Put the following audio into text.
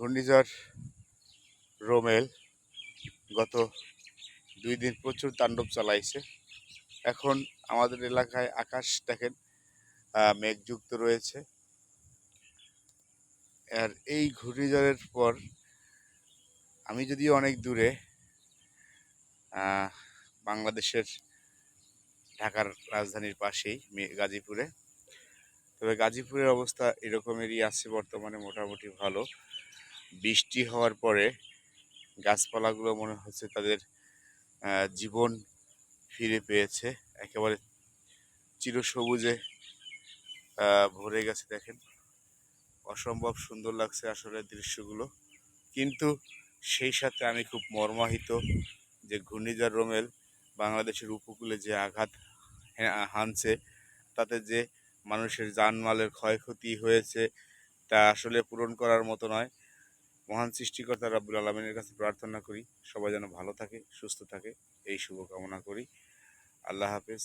ঘূর্ণিঝড় রোমেল গত দুই দিন প্রচুর তাণ্ডব চালাইছে। এখন আমাদের এলাকায় আকাশ দেখেন মেঘযুক্ত রয়েছে। আর এই ঘূর্ণিঝড়ের পর আমি যদিও অনেক দূরে বাংলাদেশের ঢাকার রাজধানীর পাশেই গাজীপুরে। তবে গাজীপুরের অবস্থা এরকমেরই আছে বর্তমানে, মোটামুটি ভালো। বৃষ্টি হওয়ার পরে গাছপালাগুলো মনে হচ্ছে তাদের জীবন ফিরে পেয়েছে। একেবারে চিরসবুজে ভরে গেছে দেখেন। অসম্ভব সুন্দর লাগছে আসলে দৃশ্যগুলো। কিন্তু সেই সাথে আমি খুব মর্মাহিত যে ঘূর্ণিঝড় রোমেল বাংলাদেশের উপকূলে যে আঘাত হানছে, তাতে যে মানুষের জানমালের ক্ষয়ক্ষতি হয়েছে, তা আসলে পূরণ করার মতো নয়। মহান সৃষ্টিকর্তা রাব্বুল আলমিনের কাছে প্রার্থনা করি, সবাই যেন ভালো থাকে, সুস্থ থাকে, এই শুভকামনা করি। আল্লাহ হাফেজ।